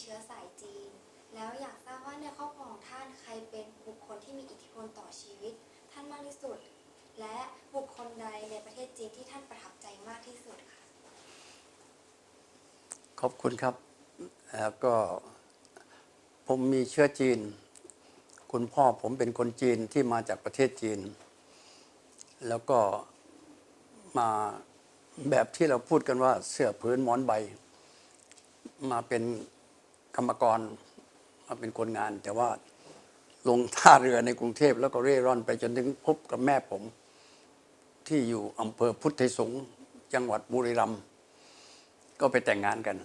เชื้อสายจีน แล้วอยากทราบว่าในครอบครัวของท่านใครเป็นบุคคลที่มีอิทธิพลต่อชีวิต ท่านมากที่สุด และบุคคลใดในประเทศจีนที่ท่านประทับใจมากที่สุดค่ะ ขอบคุณครับแล้วก็ผมมีเชื้อจีน คุณพ่อผมเป็นคนจีนที่มาจากประเทศจีน แล้วก็มาแบบที่เราพูดกันว่าเสื้อผืนหมอนใบ มาเป็น กรรมกรมาเป็นคนงาน แต่ว่าลงท่าเรือในกรุงเทพแล้วก็เร่ร่อนไปจนถึงพบกับแม่ผม ที่อยู่อำเภอพุทธสงฆ์จังหวัดบุรีรัมย์ก็ไปแต่งงานกัน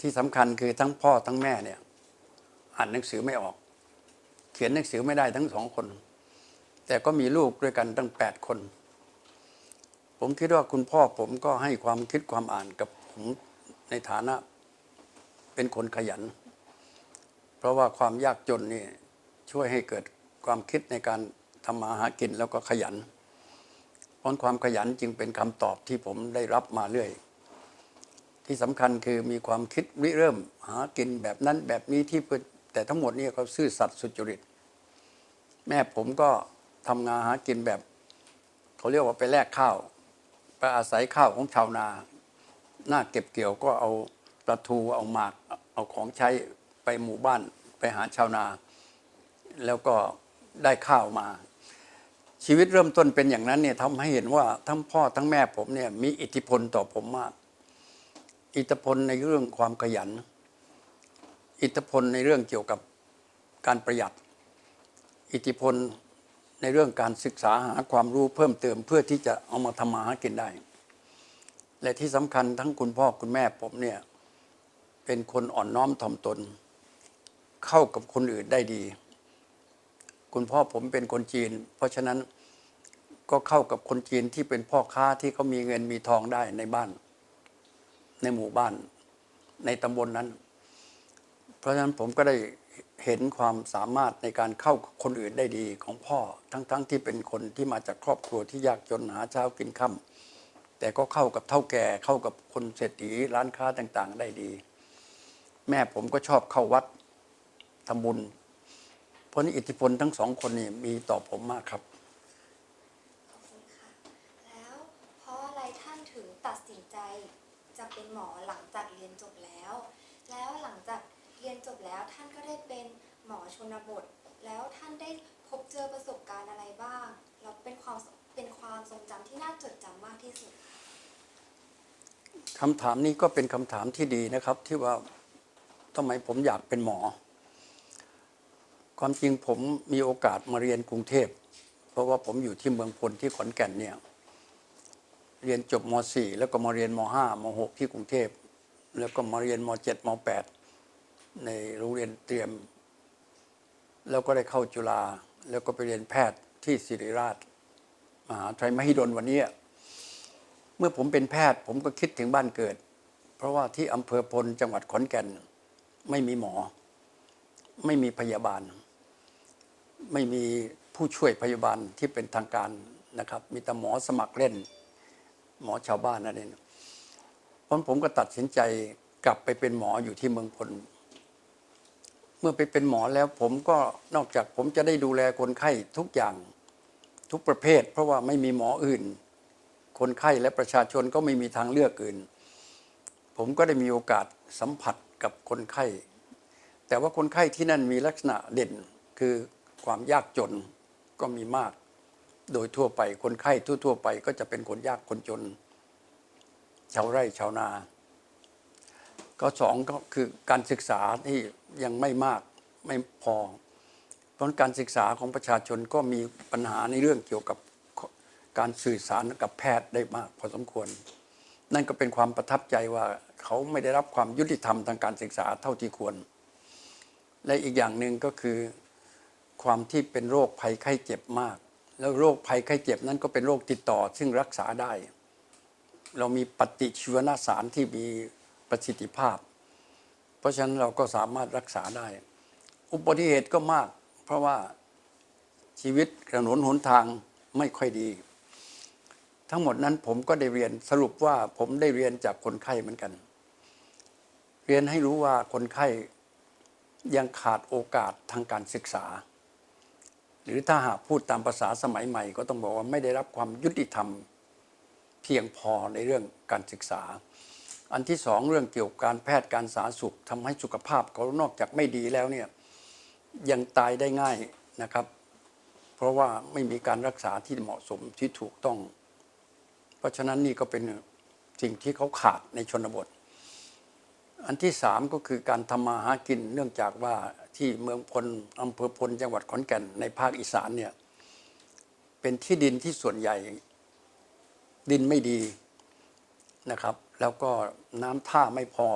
ที่สำคัญคือทั้งพ่อทั้งแม่เนี่ยอ่านหนังสือไม่ออก เขียนหนังสือไม่ได้ทั้งสองคน แต่ก็มีลูกด้วยกันตั้งแปดคน ผมคิดว่าคุณพ่อผมก็ให้ความคิดความอ่านกับผมในฐานะ เป็นคนขยัน เพราะว่าความยากจนนี่ช่วยให้เกิดความคิดในการทำมาหากินแล้วก็ขยันเพราะความขยันจึงเป็นคำตอบที่ผมได้รับมาเรื่อย ที่สำคัญคือมีความคิดริเริ่มหากินแบบนั้นแบบนี้ที่เพื่อแต่ทั้งหมดนี่เขาซื่อสัตย์สุจริต แม่ผมก็ทำงานหากินแบบเขาเรียกว่าไปแลกข้าวไปอาศัยข้าวของชาวนา หน้าเก็บเกี่ยวก็เอา ปลาทูเอาหมากเอาของใช้ไปหมู่บ้านไปหาชาวนา แล้วก็ได้ข้าวมา ชีวิตเริ่มต้นเป็นอย่างนั้นเนี่ยทำให้เห็นว่าทั้งพ่อทั้งแม่ผมเนี่ยมีอิทธิพลต่อผมมาก อิทธิพลในเรื่องความขยัน อิทธิพลในเรื่องเกี่ยวกับการประหยัด อิทธิพลในเรื่องการศึกษาหาความรู้เพิ่มเติมเพื่อที่จะเอามาทำมาหากินได้ และที่สำคัญทั้งคุณพ่อคุณแม่ผมเนี่ย เป็นคนอ่อนน้อมถ่อมตน เข้ากับคนอื่นได้ดี คุณพ่อผมเป็นคนจีน เพราะฉะนั้นก็เข้ากับคนจีนที่เป็นพ่อค้าที่เขามีเงินมีทองได้ในบ้าน ในหมู่บ้าน ในตำบลนนั้น เพราะฉะนั้นผมก็ได้เห็นความสามารถในการเข้ากับคนอื่นได้ดีของพ่อ ทั้งๆทที่เป็นคนที่มาจากครอบครัวที่ยากจนหาเช้ากินค่ำแต่ก็เข้ากับเท่าแก่เข้ากับคนเศรษฐีร้านค้าต่างๆ ได้ดี แม่ผมก็ชอบเข้าวัดทำบุญ เพราะนี้อิทธิพลทั้งสองคนนี่มีต่อผมมากครับ ขอบคุณค่ะ แล้วเพราะอะไรท่านถึงตัดสินใจจะเป็นหมอหลังจากเรียนจบแล้ว แล้วหลังจากเรียนจบแล้วท่านก็ได้เป็นหมอชนบท แล้วท่านได้พบเจอประสบการณ์อะไรบ้าง แล้วเป็นความเป็นความทรงจำที่น่าจดจำมากที่สุด คำถามนี้ก็เป็นคำถามที่ดีนะครับ ที่ว่า ทำไมผมอยากเป็นหมอ ความจริงผมมีโอกาสมาเรียนกรุงเทพ เพราะว่าผมอยู่ที่เมืองพลที่ขอนแก่นเนี่ย เรียนจบม .4 แล้วก็มาเรียนม .5 ม .6 ที่กรุงเทพ แล้วก็มาเรียนม .7 ม .8 ในโรงเรียนเตรียม แล้วก็ได้เข้าจุฬาแล้วก็ไปเรียนแพทย์ที่ศิริราชมหาวิทยมหิดลวันนี้ เมื่อผมเป็นแพทย์ผมก็คิดถึงบ้านเกิด เพราะว่าที่อำเภอพลจังหวัดขอนแก่น ไม่มีหมอ ไม่มีพยาบาล ไม่มีผู้ช่วยพยาบาลที่เป็นทางการนะครับ มีแต่หมอสมัครเล่น หมอชาวบ้านนั่นเองเพราะผมก็ตัดสินใจกลับไปเป็นหมออยู่ที่เมืองพลเมื่อไปเป็นหมอแล้วผมก็นอกจากผมจะได้ดูแลคนไข้ทุกอย่างทุกประเภท เพราะว่าไม่มีหมออื่น คนไข้และประชาชนก็ไม่มีทางเลือกอื่น ผมก็ได้มีโอกาสสัมผัส กับคนไข้ แต่ว่าคนไข้ที่นั่นมีลักษณะเด่นคือความยากจนก็มีมาก โดยทั่วไปคนไข้ทั่ว ๆ ไปก็จะเป็นคนยากคนจน ชาวไร่ชาวนา ก็สองก็คือการศึกษาที่ยังไม่มากไม่พอ เพราะการศึกษาของประชาชนก็มีปัญหาในเรื่องเกี่ยวกับการสื่อสารกับแพทย์ได้มากพอสมควร นั่นก็เป็นความประทับใจว่าเขาไม่ได้รับความยุติธรรมทางการศึกษาเท่าที่ควร และอีกอย่างหนึ่งก็คือ ความที่เป็นโรคภัยไข้เจ็บมาก แล้วโรคภัยไข้เจ็บนั้นก็เป็นโรคติดต่อ ซึ่งรักษาได้ เรามีปฏิชีวนาสารที่มีประสิทธิภาพ เพราะฉะนั้นเราก็สามารถรักษาได้ อุบัติเหตุก็มาก เพราะว่าชีวิตถนนหนทางไม่ค่อยดี ทั้งหมดนั้นผมก็ได้เรียนสรุปว่าผมได้เรียนจากคนไข้เหมือนกัน เรียนให้รู้ว่าคนไข้ยังขาดโอกาสทางการศึกษา หรือถ้าหากพูดตามภาษาสมัยใหม่ ก็ต้องบอกว่าไม่ได้รับความยุติธรรม เพียงพอในเรื่องการศึกษา อันที่สองเรื่องเกี่ยวกับการแพทย์การสาธารณสุขทำให้สุขภาพเขานอกจากไม่ดีแล้วเนี่ยยังตายได้ง่ายนะครับ เพราะว่าไม่มีการรักษาที่เหมาะสมที่ถูกต้อง ราะฉะนั้นนี่ก็เป็นสิ่งที่เขาขาดในชนบท อันที่สามก็คือการทำมาหากินเนื่องจากว่าที่เมืองพลอำเภอพลจังหวัดขอนแก่นในภาคอีสานเนี่ยเป็นที่ดินที่ส่วนใหญ่ ดินไม่ดีนะครับ แล้วก็น้ำท่าไม่พอ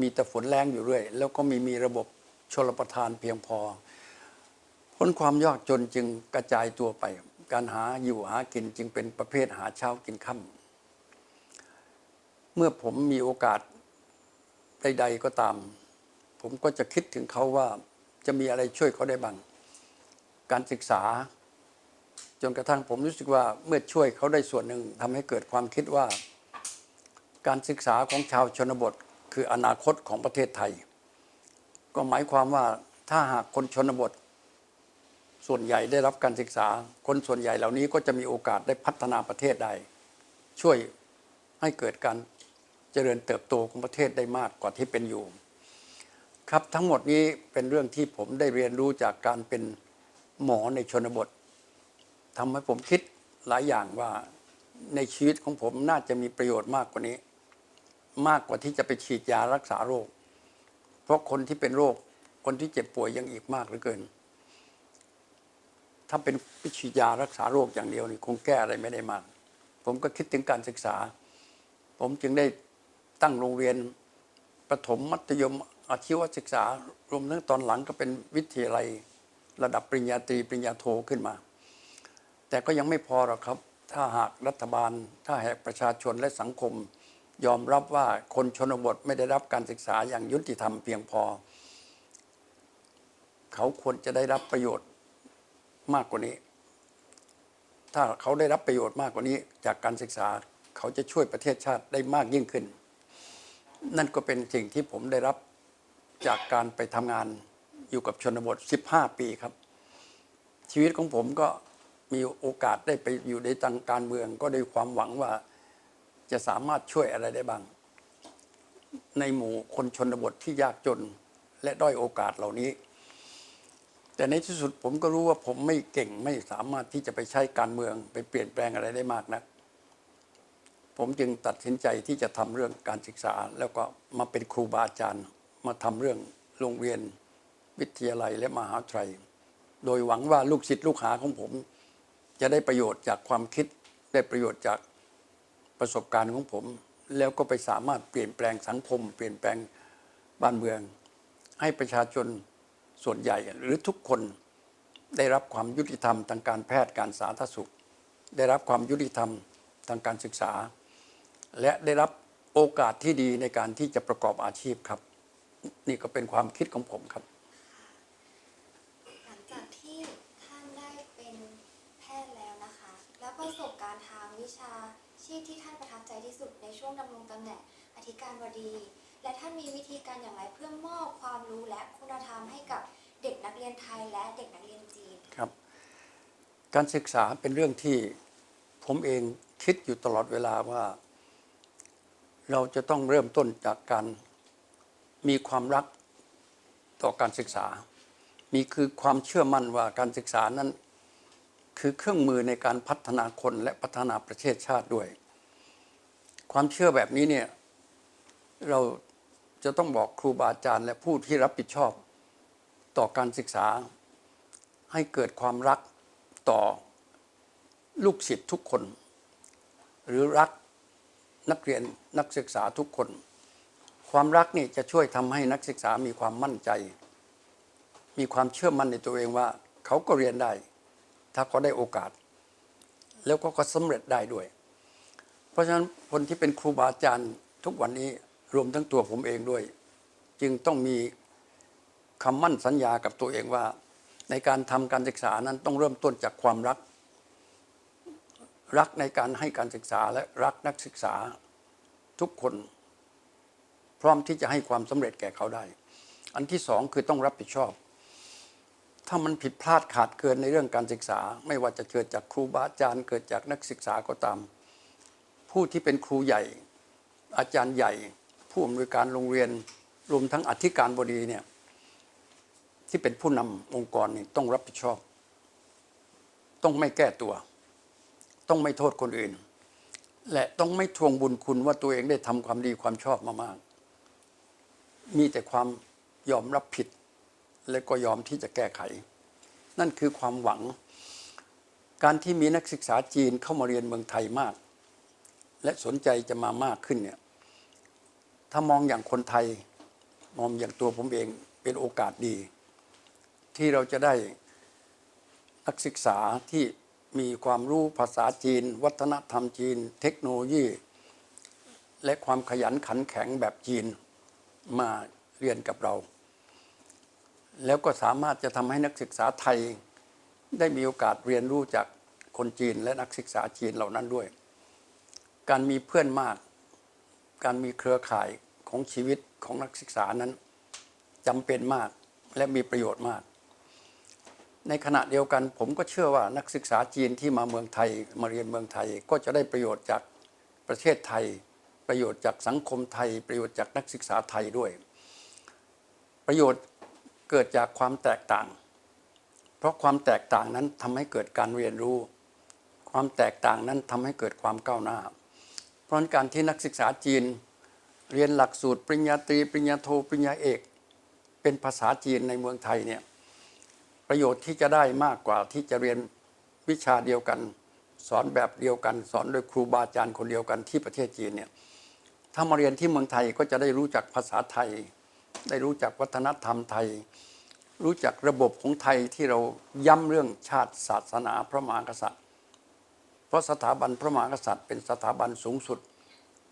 มีแต่ฝนแรงอยู่เรื่อย แล้วก็มีมีระบบชลประทานเพียงพอ พ้นความยากจนจึงกระจายตัวไป การหาอยู่หากินจึงเป็นประเภทหาเช้ากินค่ำเมื่อผมมีโอกาสใดๆก็ตาม ผมก็จะคิดถึงเขาว่าจะมีอะไรช่วยเขาได้บ้างการศึกษา จนกระทั่งผมรู้สึกว่าเมื่อช่วยเขาได้ส่วนหนึ่งทำให้เกิดความคิดว่า การศึกษาของชาวชนบท คืออนาคตของประเทศไทย ก็หมายความว่าถ้าหากคนชนบท ส่วนใหญ่ได้รับการศึกษา คนส่วนใหญ่เหล่านี้ก็จะมีโอกาสได้พัฒนาประเทศได้ช่วยให้เกิดการเจริญเติบโตของประเทศได้มากกว่าที่เป็นอยู่ ครับทั้งหมดนี้เป็นเรื่องที่ผมได้เรียนรู้จากการเป็นหมอในชนบททำให้ผมคิดหลายอย่างว่าในชีวิตของผมน่าจะมีประโยชน์มากกว่านี้ มากกว่าที่จะไปฉีดยารักษาโรค เพราะคนที่เป็นโรคคนที่เจ็บป่วยยังอีกมากเหลือเกิน ถ้าเป็นวิฉีดยารักษาโรคอย่างเดียวนี่คงแก้อะไรไม่ได้มาก ผมก็คิดถึงการศึกษา ผมจึงได้ตั้งโรงเรียนประถมมัธยมอาชีวศึกษารวมทั้งตอนหลังก็เป็นวิทยาลัยระดับปริญญาตรีปริญญาโทขึ้นมา แต่ก็ยังไม่พอหรอกครับ ถ้าหากรัฐบาล ถ้าหากประชาชนและสังคม ยอมรับว่าคนชนบทไม่ได้รับการศึกษาอย่างยุติธรรมเพียงพอ เขาควรจะได้รับประโยชน์ มากกว่านี้ ถ้าเขาได้รับประโยชน์มากกว่านี้ จากการศึกษาเขาจะช่วยประเทศชาติได้มากยิ่งขึ้น นั่นก็เป็นสิ่งที่ผมได้รับจากการไปทำงานอยู่กับชนบท 15 ปีครับ ชีวิตของผมก็มีโอกาสได้ไปอยู่ในทางการเมือง ก็ด้วยความหวังว่าจะสามารถช่วยอะไรได้บ้าง ในหมู่คนชนบทที่ยากจนและด้อยโอกาสเหล่านี้ แต่ในที่สุดผมก็รู้ว่าผมไม่เก่งไม่สามารถที่จะไปใช้การเมืองไปเปลี่ยนแปลงอะไรได้มากนัก ผมจึงตัดสินใจที่จะทำเรื่องการศึกษา แล้วก็มาเป็นครูบาอาจารย์ มาทำเรื่องโรงเรียนวิทยาลัยและมหาวิทยาลัย โดยหวังว่าลูกศิษย์ลูกหาของผม จะได้ประโยชน์จากความคิดได้ประโยชน์จากประสบการณ์ของผม แล้วก็ไปสามารถเปลี่ยนแปลงสังคม เปลี่ยนแปลงบ้านเมือง ให้ประชาชน ส่วนใหญ่หรือทุกคนได้รับความยุติธรรมทางการแพทย์การสาธารณสุข ได้รับความยุติธรรมทางการศึกษา และได้รับโอกาสที่ดีในการที่จะประกอบอาชีพครับ นี่ก็เป็นความคิดของผมครับหลังจากที่ท่านได้เป็นแพทย์แล้วนะคะ แล้วประสบการณ์ทางวิชาชีพที่ท่านประทับใจที่สุดในช่วงดำรงตำแหน่งอธิการบดี และท่านมีวิธีการอย่างไรเพื่อมอบความรู้และคุณธรรมให้กับเด็กนักเรียนไทยและเด็กนักเรียนจีนครับ การศึกษาเป็นเรื่องที่ผมเองคิดอยู่ตลอดเวลาว่า เราจะต้องเริ่มต้นจากการมีความรักต่อการศึกษา มีคือความเชื่อมั่นว่าการศึกษานั้น คือเครื่องมือในการพัฒนาคนและพัฒนาประเทศชาติด้วย ความเชื่อแบบนี้เนี่ยเรา จะต้องบอกครูบาอาจารย์ และผู้ที่รับผิดชอบ ต่อการศึกษา ให้เกิดความรักต่อลูกศิษย์ทุกคน หรือรักนักเรียนนักศึกษาทุกคน ความรักนี่จะช่วยทำให้นักศึกษามีความมั่นใจ มีความเชื่อมั่นในตัวเองว่า เขาก็เรียนได้ ถ้าเขาได้โอกาส แล้วก็ก็สำเร็จได้ด้วย เพราะฉะนั้นคนที่เป็นครูบาอาจารย์ทุกวันนี้ รวมทั้งตัวผมเองด้วย จึงต้องมีคำมั่นสัญญากับตัวเองว่า ในการทำการศึกษานั้นต้องเริ่มต้นจากความรัก รักในการให้การศึกษาและรักนักศึกษาทุกคน พร้อมที่จะให้ความสำเร็จแก่เขาได้ อันที่สองคือต้องรับผิดชอบ ถ้ามันผิดพลาดขาดเกินในเรื่องการศึกษา ไม่ว่าจะเกิดจากครูบาอาจารย์ เกิดจากนักศึกษาก็ตาม ผู้ที่เป็นครูใหญ่ อาจารย์ใหญ่ ผู้อำนวยการโรงเรียนรวมทั้งอธิการบดีเนี่ยที่เป็นผู้นำองค์กรนี่ต้องรับผิดชอบ ต้องไม่แก้ตัว ต้องไม่โทษคนอื่น และต้องไม่ทวงบุญคุณว่าตัวเองได้ทำความดีความชอบมามาก มีแต่ความยอมรับผิด และก็ยอมที่จะแก้ไข นั่นคือความหวัง การที่มีนักศึกษาจีนเข้ามาเรียนเมืองไทยมาก และสนใจจะมามากขึ้นเนี่ย ถ้ามองอย่างคนไทย มองอย่างตัวผมเองเป็นโอกาสดี ที่เราจะได้นักศึกษาที่มีความรู้ภาษาจีน วัฒนธรรมจีน เทคโนโลยี และความขยันขันแข็งแบบจีนมาเรียนกับเรา แล้วก็สามารถจะทำให้นักศึกษาไทย ได้มีโอกาสเรียนรู้จากคนจีนและนักศึกษาจีนเหล่านั้นด้วย การมีเพื่อนมาก การมีเครือข่าย ของชีวิตของนักศึกษานั้นจำเป็นมากและมีประโยชน์มาก ในขณะเดียวกันผมก็เชื่อว่านักศึกษาจีนที่มาเมืองไทยมาเรียนเมืองไทยก็จะได้ประโยชน์จากประเทศไทย ประโยชน์จากสังคมไทย ประโยชน์จากนักศึกษาไทยด้วย ประโยชน์เกิดจากความแตกต่าง เพราะความแตกต่างนั้นทำให้เกิดการเรียนรู้ ความแตกต่างนั้นทำให้เกิดความก้าวหน้า เพราะการที่นักศึกษาจีน เรียนหลักสูตรปริญญาตรีปริญญาโทปริญญาเอก เป็นภาษาจีนในเมืองไทยเนี่ยประโยชน์ที่จะได้มากกว่าที่จะเรียนวิชาเดียวกัน สอนแบบเดียวกัน สอนโดยครูบาอาจารย์คนเดียวกันที่ประเทศจีนเนี่ยถ้ามาเรียนที่เมืองไทยก็จะได้รู้จักภาษาไทย ได้รู้จักวัฒนธรรมไทย รู้จักระบบของไทยที่เราย้ำเรื่องชาติศาสนาพระมหากษัตริย์ เพราะสถาบันพระมหากษัตริย์เป็นสถาบันสูงสุด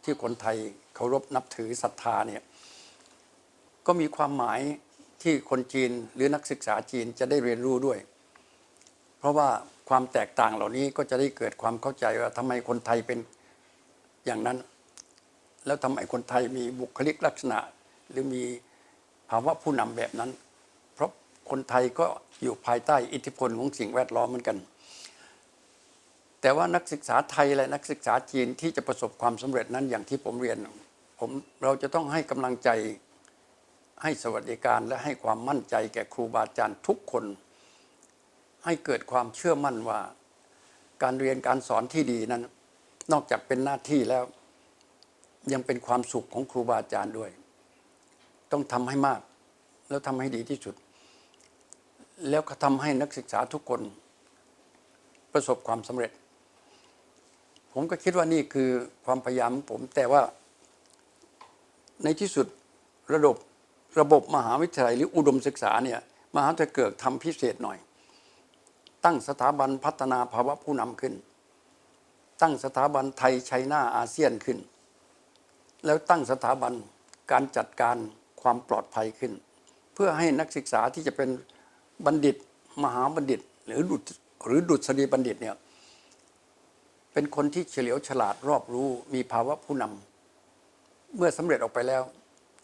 ที่คนไทยเคารพนับถือศรัทธาเนี่ยก็มีความหมายที่คนจีนหรือนักศึกษาจีนจะได้เรียนรู้ด้วย เพราะว่าความแตกต่างเหล่านี้ก็จะได้เกิดความเข้าใจว่าทำไมคนไทยเป็นอย่างนั้น แล้วทำไมคนไทยมีบุคลิกลักษณะ หรือมีภาวะผู้นำแบบนั้น เพราะคนไทยก็อยู่ภายใต้อิทธิพลของสิ่งแวดล้อมเหมือนกัน แต่ว่านักศึกษาไทยและนักศึกษาจีนที่จะประสบความสำเร็จนั้นอย่างที่ผมเรียนผมเราจะต้องให้กำลังใจให้สวัสดิการและให้ความมั่นใจแก่ครูบาอาจารย์ทุกคน ให้เกิดความเชื่อมั่นว่า การเรียนการสอนที่ดีนั้น นอกจากเป็นหน้าที่แล้ว ยังเป็นความสุขของครูบาอาจารย์ด้วย ต้องทำให้มาก แล้วทำให้ดีที่สุด แล้วก็ทำให้นักศึกษาทุกคน ประสบความสำเร็จ ผมก็คิดว่านี่คือความพยายามของผม แต่ว่า ในที่สุดระบบระบบมหาวิทยาลัยหรืออุดมศึกษาเนี่ยมหาวิทยาลัยเกิดทำพิเศษหน่อย ตั้งสถาบันพัฒนาภาวะผู้นำขึ้น ตั้งสถาบันไทยไชน่าอาเซียนขึ้น แล้วตั้งสถาบันการจัดการความปลอดภัยขึ้น เพื่อให้นักศึกษาที่จะเป็นบัณฑิต มหาบัณฑิต หรือดุหรือดุษฎีบัณฑิตเนี่ย เป็นคนที่เฉลียวฉลาดรอบรู้มีภาวะผู้นำเมื่อสำเร็จออกไปแล้ว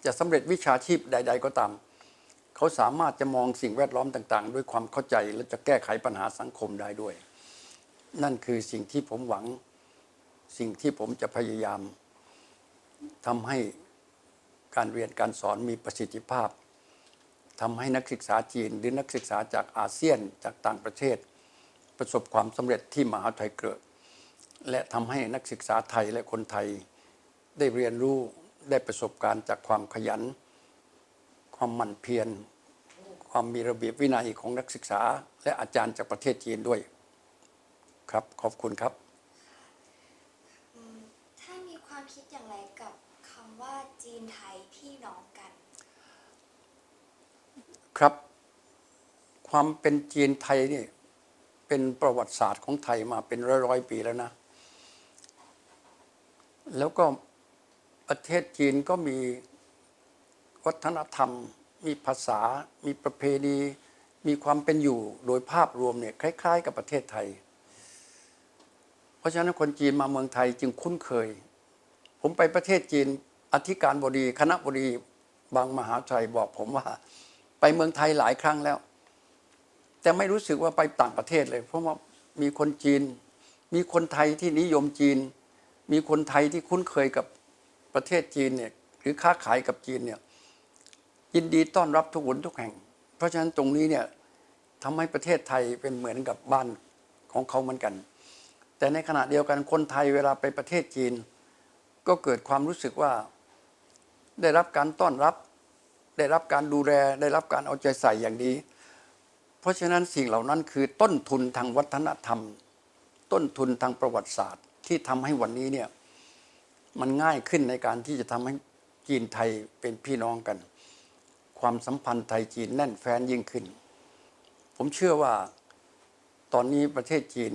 จะสำเร็จวิชาชีพใด ๆ ก็ตาม เขาสามารถจะมองสิ่งแวดล้อมต่าง ๆ ด้วยความเข้าใจและจะแก้ไขปัญหาสังคมได้ด้วย นั่นคือสิ่งที่ผมหวังสิ่งที่ผมจะพยายามทำให้การเรียนการสอนมีประสิทธิภาพทำให้นักศึกษาจีนหรือนักศึกษาจากอาเซียนจากต่างประเทศ ประสบความสำเร็จที่มหาวิทยาลัยเกิด และทำให้นักศึกษาไทยและคนไทยได้เรียนรู้ได้ประสบการณ์จากความขยัน ความหมั่นเพียร ความมีระเบียบวินัยของนักศึกษา และอาจารย์จากประเทศจีนด้วยครับ ขอบคุณครับอืมท่านมีความคิดอย่างไรกับคำว่าจีนไทยพี่น้องกัน ครับ ความเป็นจีนไทยนี่เป็นประวัติศาสตร์ของไทยมาเป็นร้อยร้อยๆปีแล้วนะ แล้วก็ประเทศจีนก็มีวัฒนธรรม มีภาษา มีประเพณี มีความเป็นอยู่โดยภาพรวมเนี่ยคล้าย ๆ กับประเทศไทย เพราะฉะนั้นคนจีนมาเมืองไทยจึงคุ้นเคย ผมไปประเทศจีนอธิการบดี คณะบดีบางมหาชัยบอกผมว่า ไปเมืองไทยหลายครั้งแล้ว แต่ไม่รู้สึกว่าไปต่างประเทศเลย เพราะว่ามีคนจีน มีคนไทยที่นิยมจีน มีคนไทยที่คุ้นเคยกับประเทศจีนเนี่ยหรือค้าขายกับจีนเนี่ยยินดีต้อนรับทุกหนทุกแห่ง เพราะฉะนั้นตรงนี้เนี่ยทำให้ประเทศไทยเป็นเหมือนกับบ้านของเขาเหมือนกัน แต่ในขณะเดียวกันคนไทยเวลาไปประเทศจีน ก็เกิดความรู้สึกว่า ได้รับการต้อนรับ ได้รับการดูแลได้รับการเอาใจใส่อย่างดี เพราะฉะนั้นสิ่งเหล่านั้นคือต้นทุนทางวัฒนธรรม ต้นทุนทางประวัติศาสตร์ ที่ทำให้วันนี้เนี่ยมันง่ายขึ้นในการที่จะทำให้จีนไทยเป็นพี่น้องกัน ความสัมพันธ์ไทยจีนแน่นแฟ้นยิ่งขึ้น ผมเชื่อว่าตอนนี้ประเทศจีน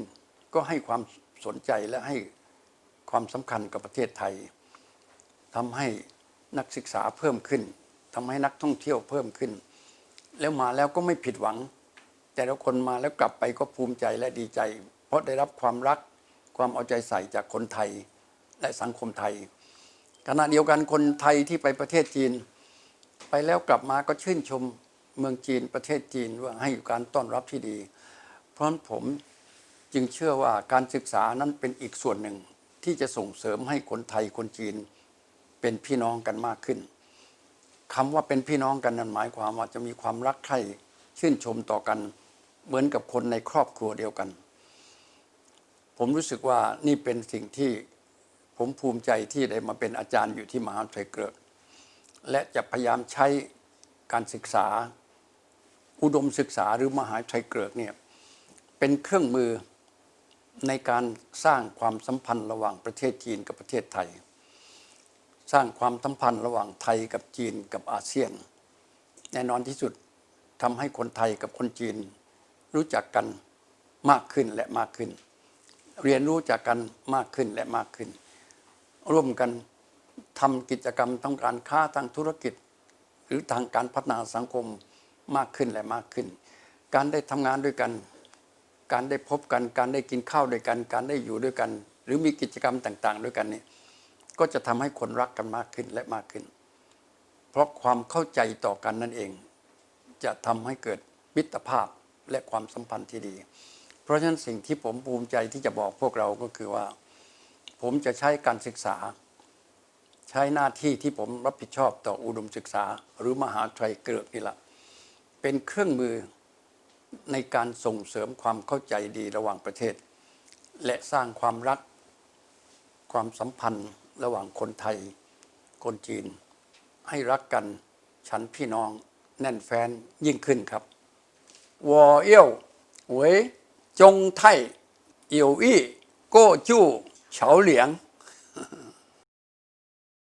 ก็ให้ความสนใจและให้ความสำคัญกับประเทศไทยทำให้นักศึกษาเพิ่มขึ้นทำให้นักท่องเที่ยวเพิ่มขึ้น แล้วมาแล้วก็ไม่ผิดหวัง แต่ละคนมาแล้วกลับไปก็ภูมิใจและดีใจ เพราะได้รับความรัก ความเอาใจใส่จากคนไทยและสังคมไทย ขณะเดียวกันคนไทยที่ไปประเทศจีน ไปแล้วกลับมาก็ชื่นชมเมืองจีนประเทศจีนว่าให้การต้อนรับที่ดี เพราะผมจึงเชื่อว่าการศึกษานั้นเป็นอีกส่วนหนึ่งที่จะส่งเสริมให้คนไทยคนจีนเป็นพี่น้องกันมากขึ้นคำว่าเป็นพี่น้องกันนั้นหมายความว่าจะมีความรักใคร่ชื่นชมต่อกัน เหมือนกับคนในครอบครัวเดียวกัน ผมรู้สึกว่านี่เป็นสิ่งที่ผมภูมิใจที่ได้มาเป็นอาจารย์อยู่ที่มหาวิทยาลัยเกริกและจะพยายามใช้การศึกษา อุดมศึกษาหรือมหาวิทยาลัยเกริกเนี่ยเป็นเครื่องมือในการสร้างความสัมพันธ์ระหว่างประเทศจีนกับประเทศไทย สร้างความสัมพันธ์ระหว่างไทยกับจีนกับอาเซียน แน่นอนที่สุดทำให้คนไทยกับคนจีนรู้จักกันมากขึ้นและมากขึ้น เรียนรู้จากกันมากขึ้นและมากขึ้น ร่วมกันทำกิจกรรมทางการค้าทางธุรกิจ หรือทางการพัฒนาสังคมมากขึ้นและมากขึ้น การได้ทำงานด้วยกัน การได้พบกัน การได้กินข้าวด้วยกัน การได้อยู่ด้วยกัน หรือมีกิจกรรมต่าง ๆ ด้วยกันนี่ก็จะทำให้คนรักกันมากขึ้นและมากขึ้น เพราะความเข้าใจต่อกันนั่นเอง จะทำให้เกิดมิตรภาพและความสัมพันธ์ที่ดี เพราะฉะนั้นสิ่งที่ผมภูมิใจที่จะบอกพวกเราก็คือว่า ผมจะใช้การศึกษา ใช้หน้าที่ที่ผมรับผิดชอบต่ออุดมศึกษา หรือมหาวิทยเกลือกนี่แหละเป็นเครื่องมือในการส่งเสริมความเข้าใจดีระหว่างประเทศ และสร้างความรัก ความสัมพันธ์ระหว่างคนไทย คนจีน ให้รักกันฉันพี่น้องแน่นแฟนยิ่งขึ้นครับวอเอี้ยวเวย จงไทเอียว